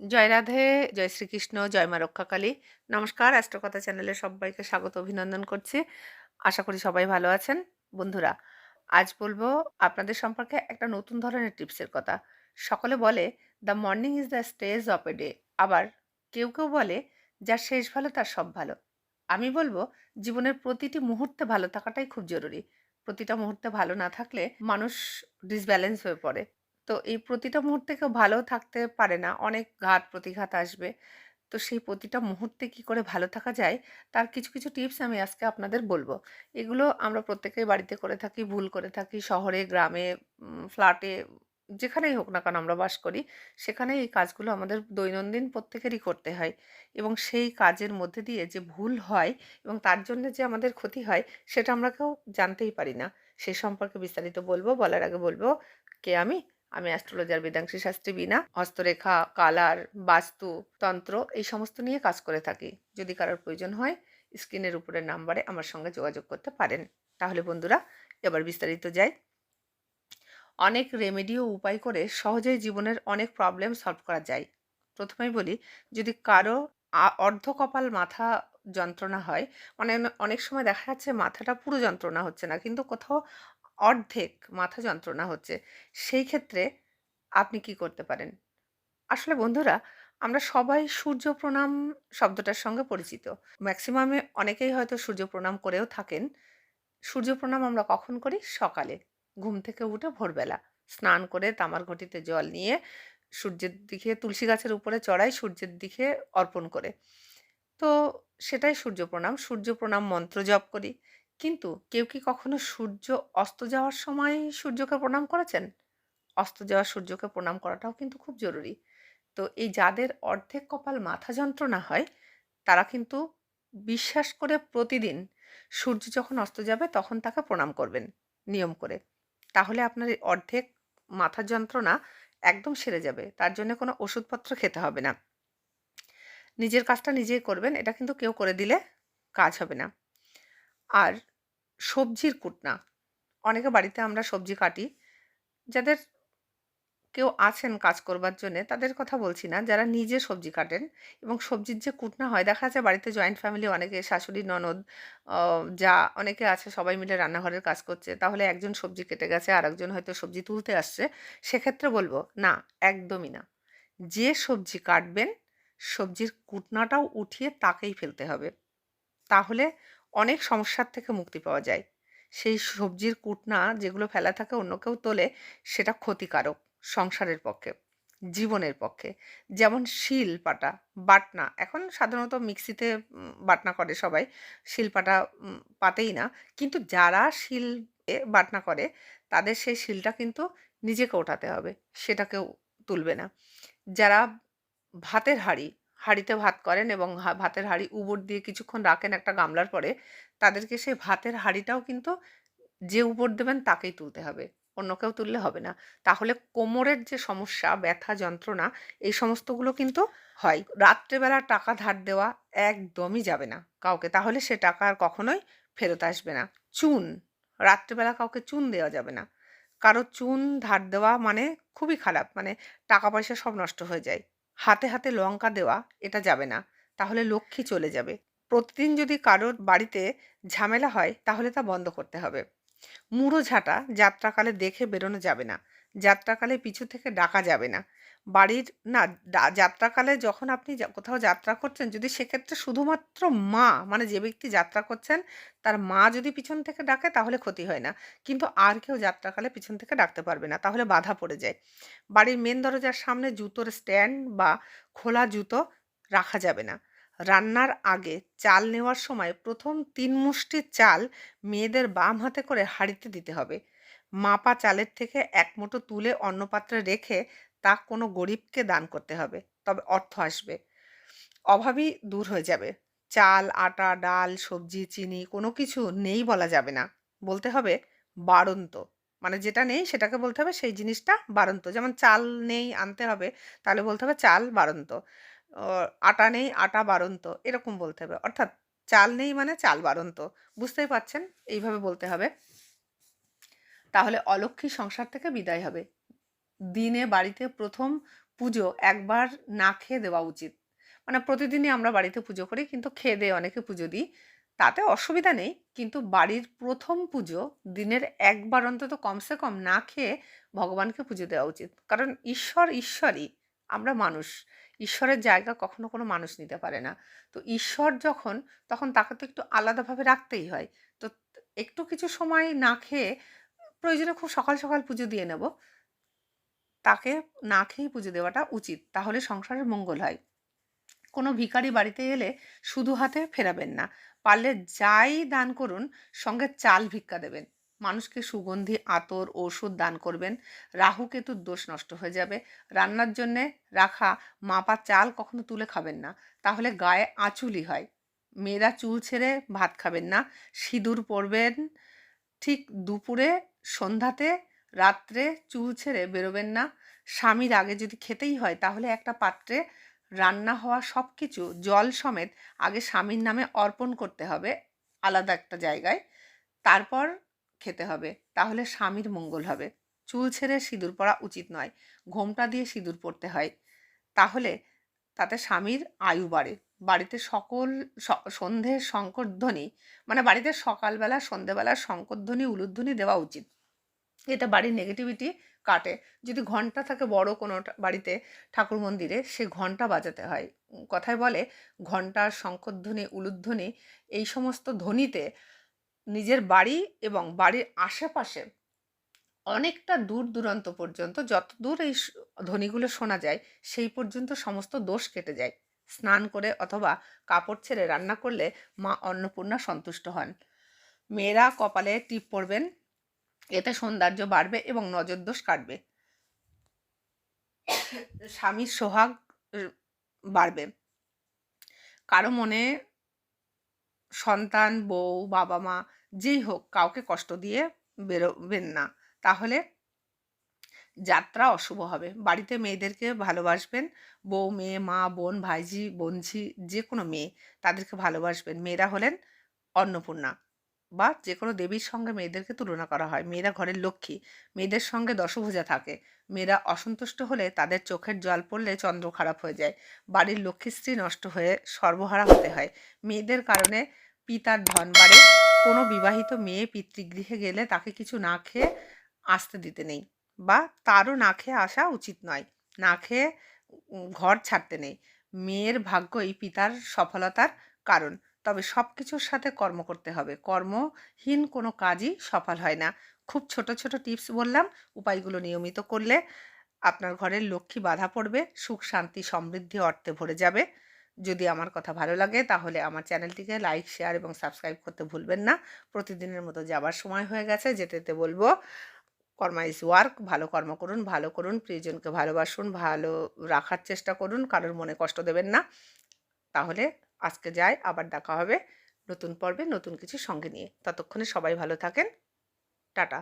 জয় রাধে, জয় শ্রীকৃষ্ণ, জয় মা রক্ষাকালী নমস্কার, অ্যাস্ট্রকথা চ্যানেলে সবাইকে স্বাগত, অভিনন্দন করছি। আশা করি সবাই ভালো আছেন। বন্ধুরা, আজ বলব আপনাদের সম্পর্কে একটা নতুন ধরনের টিপসের কথা। সকলে বলে, the morning is the stage of a day. আবার কেউ কেউ বলে, যার শেষ ভালো, তার সব ভালো। আমি বলব, জীবনের প্রতিটি মুহূর্তে ভালো থাকাটাই খুব জরুরি। প্রতিটা মুহূর্তে ভালো না থাকলে মানুষ ডিসব্যালেন্স হয়ে পড়ে। তো এই প্রতিটা মুহূর্তে কেউ ভালো থাকতে পারে না। অনেক ঘাত প্রতিঘাত আসবে। তো সেই প্রতিটা মুহূর্তে কি করে ভালো থাকা যায়, তার কিছু কিছু টিপস আমি আজকে আপনাদের বলব। এগুলো আমরা প্রত্যেকেই বাড়িতে করে থাকি, ভুল করে থাকি, শহরে, গ্রামে ফ্ল্যাটে, যেখানেই হোক না কেন আমরা বাস করি সেখানে এই কাজগুলো আমাদের দৈনন্দিন প্রত্যেকেরই করতে হয়। এবং সেই কাজের মধ্যে দিয়ে যে ভুল হয় এবং তার জন্য যে আমাদের ক্ষতি হয়, সেটা আমরা কেউ জানতেই পারি না। সে সম্পর্কে বিস্তারিত বলব, বলার আগে বলব, কে আমি? আমি অ্যাস্ট্রোলজার বেদাংশী শাস্ত্রী বিনা হস্তরেখা, কালার, বাস্তু, তন্ত্র এই সমস্ত নিয়ে কাজ করে থাকি। যদি কারোর প্রয়োজন হয়, স্ক্রিনের উপরের নাম্বারে আমার সঙ্গে যোগাযোগ করতে পারেন। তাহলে বন্ধুরা, এবার বিস্তারিত যাই। অনেক রেমেডি ও উপায় করে সহজেই জীবনের অনেক প্রবলেম সলভ করা যায়। প্রথমেই বলি, যদি কারও অর্ধ কপাল মাথা যন্ত্রণা হয় মানে অনেক সময় দেখা যাচ্ছে মাথাটা পুরো যন্ত্রণা হচ্ছে না, কিন্তু কোথাও অর্ধেক মাথা যন্ত্রণা হচ্ছে, সেই ক্ষেত্রে আপনি কি করতে পারেন? আসলে বন্ধুরা, আমরা সবাই সূর্য প্রণাম শব্দটার সঙ্গে পরিচিত। ম্যাক্সিমামে অনেকেই হয়তো সূর্য প্রণাম করেও থাকেন। সূর্য প্রণাম আমরা কখন করি? সকালে। ঘুম থেকে উঠে ভোরবেলা। স্নান করে তামার ঘটিতে জল নিয়ে সূর্যের দিকে, তুলসী গাছের উপরে চড়াই সূর্যের দিকে অর্পণ করে। তো সেটাই সূর্য প্রণাম। সূর্য প্রণাম মন্ত্র জপ করি। কিন্তু কেউ কি কখনো সূর্য অস্ত যাওয়ার সময় সূর্যকে প্রণাম করেছেন? অস্ত যাওয়া সূর্যকে প্রণাম করাটাও কিন্তু খুব জরুরি। তো এই যাদের অর্ধেক কপাল মাথা যন্ত্রণা হয়, তারা কিন্তু বিশ্বাস করে প্রতিদিন সূর্য যখন অস্ত যাবে, তখন তাকে প্রণাম করবেন নিয়ম করে। তাহলে আপনার এই অর্ধেক মাথার যন্ত্রণা একদম সেরে যাবে, তার জন্য কোনো ওষুধপত্র খেতে হবে না। নিজের কাজটা নিজেই করবেন, এটা কিন্তু কেউ করে দিলে কাজ হবে না। আর সবজির কুটনা। অনেকে বাড়িতে আমরা সবজি কাটি। যাদের কেউ আছেন কাজ করবার জন্যে, তাদের কথা বলছি না। যারা নিজে সবজি কাটেন এবং সবজির যে কুটনা হয়, দেখা যাচ্ছে বাড়িতে জয়েন্ট ফ্যামিলি অনেকে, শাশুড়ি, ননদ যা অনেকে আছে, সবাই মিলে রান্নাঘরের কাজ করছে। তাহলে একজন সবজি কেটে গেছে আর একজন হয়তো সবজি তুলতে আসছে। সেক্ষেত্রে বলব, না, একদমই না। যে সবজি কাটবেন, সবজির কুটনাটাও উঠিয়ে তাকেই ফেলতে হবে। তাহলে অনেক সমস্যার থেকে মুক্তি পাওয়া যায়। সেই সবজির কুটনা যেগুলো ফেলা থাকে অন্য কেউ তোলে, সেটা ক্ষতিকারক সংসারের পক্ষে, জীবনের পক্ষে। যেমন শিল পাটা, বাটনা, এখন সাধারণত মিক্সিতে বাটনা করে সবাই। শিল পাটা পাতেই না। কিন্তু যারা শিল বাটনা করে, তাদের সেই শিলটা কিন্তু নিজেকে ওঠাতে হবে, সেটাকেও তুলবে না। যারা ভাতের হাঁড়ি হাঁড়িতে ভাত করেন এবং ভাতের হাঁড়ি উবর দিয়ে কিছুক্ষণ রাখেন একটা গামলার পরে, তাদেরকে সেই ভাতের হাঁড়িটাও কিন্তু যে উপর দেবেন তাকেই তুলতে হবে, অন্য কেউ তুললে হবে না। তাহলে কোমরের যে সমস্যা, ব্যথা, যন্ত্রণা, এই সমস্তগুলো কিন্তু হয়। রাত্রেবেলা টাকা ধার দেওয়া একদমই যাবে না কাউকে, তাহলে সে টাকা আর কখনোই ফেরত আসবে না। চুন, রাত্রেবেলা কাউকে চুন দেওয়া যাবে না। কারও চুন ধার দেওয়া মানে খুবই খারাপ মানে টাকা পয়সা সব নষ্ট হয়ে যায়। হাতে হাতে লঙ্কা দেওয়া এটা যাবে না। তাহলে লক্ষ্মী চলে যাবে। প্রতিদিন যদি কারোর বাড়িতে ঝামেলা হয় তাহলে তা বন্ধ করতে হবে। মুড়ো ঝাঁটা যাত্রাকালে দেখে বেরোনো যাবে না। যাত্রাকালে পিছু থেকে ডাকা যাবে না। বাড়ির, না যাত্রাকালে যখন আপনি কোথাও যাত্রা করছেন, যদি সেক্ষেত্রে শুধুমাত্র মা মানে যে ব্যক্তি যাত্রা করছেন, তার মা যদি পিছন থেকে ডাকে, তাহলে ক্ষতি হয় না। কিন্তু আর কেউ যাত্রাকালে পিছন থেকে ডাকতে পারবে না, তাহলে বাধা পড়ে যায়। বাড়ির মেন দরজার সামনে জুতোর স্ট্যান্ড বা খোলা জুতো রাখা যাবে না। রান্নার আগে চাল নেওয়ার সময় প্রথম তিন মুষ্টি চাল মেয়েদের বাম হাতে করে হাঁড়িতে দিতে হবে। মাপা চালের থেকে এক মুঠো তুলে অন্য পাত্রে রেখে তা কোনো গরিবকে দান করতে হবে, তবে অর্থ আসবে। অভাবই দূর হয়ে যাবে। চাল, আটা, ডাল, সবজি, চিনি কোনো কিছু নেই বলা যাবে না। বলতে হবে বাড়ন্ত। মানে যেটা নেই সেটাকে বলতে হবে সেই জিনিসটা বাড়ন্ত। যেমন চাল নেই আনতে হবে, তাহলে বলতে হবে চাল বাড়ন্ত। আটা নেই, আটা বাড়ন্ত। এরকম বলতে হবে। অর্থাৎ চাল নেই মানে চাল বাড়ন্ত। বুঝতেই পাচ্ছেন এইভাবে বলতে হবে। তাহলে অলক্ষী সংসার থেকে বিদায় হবে। দিনে বাড়িতে প্রথম পুজো একবার না খেয়ে দেওয়া উচিত। মানে প্রতিদিনই আমরা বাড়িতে পুজো করি কিন্তু খেয়ে দিয়ে অনেকে পুজো দিই। তাতে অসুবিধা নেই কিন্তু বাড়ির প্রথম পুজো দিনের একবার অন্তত কমসে কম না খেয়ে ভগবানকে পুজো দেওয়া উচিত। কারণ ঈশ্বর ঈশ্বরই, আমরা মানুষ। ঈশ্বরের জায়গা কখনো কোনো মানুষ নিতে পারে না। তো ঈশ্বর যখন, তখন তাকে তো একটু আলাদাভাবে রাখতেই হয়। তো একটু কিছু সময় না খেয়ে প্রয়োজনে খুব সকাল সকাল পুজো দিয়ে নেব। তাকে না খেয়েই পুজো দেওয়াটা উচিত। তাহলে সংসারের মঙ্গল হয়। কোনো ভিখারি বাড়িতে এলে শুধু হাতে ফেরাবেন না। পারলে যাই দান করুন, সঙ্গে চাল ভিক্ষা দেবেন। মানুষকে সুগন্ধি, আতর ওষুধ দান করবেন। রাহু কেতুর দোষ নষ্ট হয়ে যাবে। রান্নার জন্যে রাখা মাপা চাল কখনো তুলে খাবেন না। তাহলে গায়ে আঁচুলি হয়। মেয়েরা চুল ছেড়ে ভাত খাবেন না। সিঁদুর পরবেন। ঠিক দুপুরে সন্ধ্যাতে রাত্রে চুল ছেড়ে বেরোবেন না। স্বামীর আগে যদি খেতেই হয়, তাহলে একটা পাত্রে রান্না হওয়া সব কিছু জল সমেত আগে স্বামীর নামে অর্পণ করতে হবে আলাদা একটা জায়গায়। তারপর খেতে হবে, তাহলে স্বামীর মঙ্গল হবে। চুল ছেড়ে সিঁদুর পরা উচিত নয়, ঘোমটা দিয়ে সিঁদুর পরতে হয়। তাহলে তাতে স্বামীর আয়ু বাড়ে। বাড়িতে সকল সন্ধ্যের শঙ্করধ্বনি মানে বাড়িতে সকালবেলা সন্ধ্যেবেলা শঙ্করধ্বনি উলুধ্বনি দেওয়া উচিত। এতে বাড়ির নেগেটিভিটি কাটে। যদি ঘণ্টা থাকে বড় কোনো বাড়িতে ঠাকুর মন্দিরে, সে ঘণ্টা বাজাতে হয়। কথায় বলে ঘণ্টার শঙ্করধ্বনি উলুধ্বনি এই সমস্ত ধ্বনিতে নিজের বাড়ি এবং বাড়ির আশেপাশে অনেকটা দূর দূরান্ত পর্যন্ত যত দূর এই ধ্বনিগুলো শোনা যায়, সেই পর্যন্ত সমস্ত দোষ কেটে যায়। স্নান করে অথবা কাপড় ছেড়ে রান্না করলে মা অন্নপূর্ণা সন্তুষ্ট হন। মেয়েরা কপালে টিপ পরবেন এতে সৌন্দর্য বাড়বে এবং নজর দোষ কাটবে। স্বামীর সোহাগ বাড়বে। কারও মনে সন্তান, বউ, বাবা মা যেই হোক, কাউকে কষ্ট দিয়ে বেরোবেন না। তাহলে যাত্রা অশুভ হবে। বাড়িতে মেয়েদেরকে ভালোবাসবেন। বউ, মেয়ে, মা, বোন ভাইজি বোনঝি যে কোনো মেয়ে তাদেরকে ভালোবাসবেন। মেয়েরা হলেন অন্নপূর্ণা। বা যে কোনো দেবীর সঙ্গে মেয়েদেরকে তুলনা করা হয়। মেয়েরা ঘরের লক্ষ্মী, মেয়েদের সঙ্গে দশভুজা থাকে। মেয়েরা অসন্তুষ্ট হলে তাদের চোখের জল পড়লে চন্দ্র খারাপ হয়ে যায়। বাড়ির লক্ষ্মীশ্রী নষ্ট হয়ে সর্বহারা হতে হয়। মেয়েদের কারণে পিতার ধন বাড়ে। কোনো বিবাহিত মেয়ে পিতৃগৃহে গেলে তাকে কিছু না খেয়ে আসতে দিতে নেই বা তারও না খেয়ে আসা উচিত নয়। না খেয়ে ঘর ছাড়তে নেই। মেয়ের ভাগ্যই পিতার সফলতার কারণ। তবে সব কিছুর সাথে কর্ম করতে হবে। কর্মহীন কোনো কাজই সফল হয় না। খুব ছোট ছোট টিপস বললাম, উপায়গুলো নিয়মিত করলে আপনার ঘরের লক্ষ্মী বাধা পড়বে, সুখ, শান্তি, সমৃদ্ধি অর্থে ভরে যাবে। যদি আমার কথা ভালো লাগে তাহলে আমার চ্যানেলটিকে লাইক, শেয়ার এবং সাবস্ক্রাইব করতে ভুলবেন না। প্রতিদিনের মতো যাবার সময় হয়ে গেছে যেতে বলব, কর্মা ইজ ওয়ার্ক, ভালো কর্ম করুন, ভালো করুন, প্রিয়জনকে ভালোবাসুন, ভালো রাখার চেষ্টা করুন, কারোর মনে কষ্ট দেবেন না। তাহলে আজকে যাই, আবার দেখা হবে নতুন পর্বে নতুন কিছু সঙ্গে নিয়ে। ততক্ষণে সবাই ভালো থাকেন। টাটা।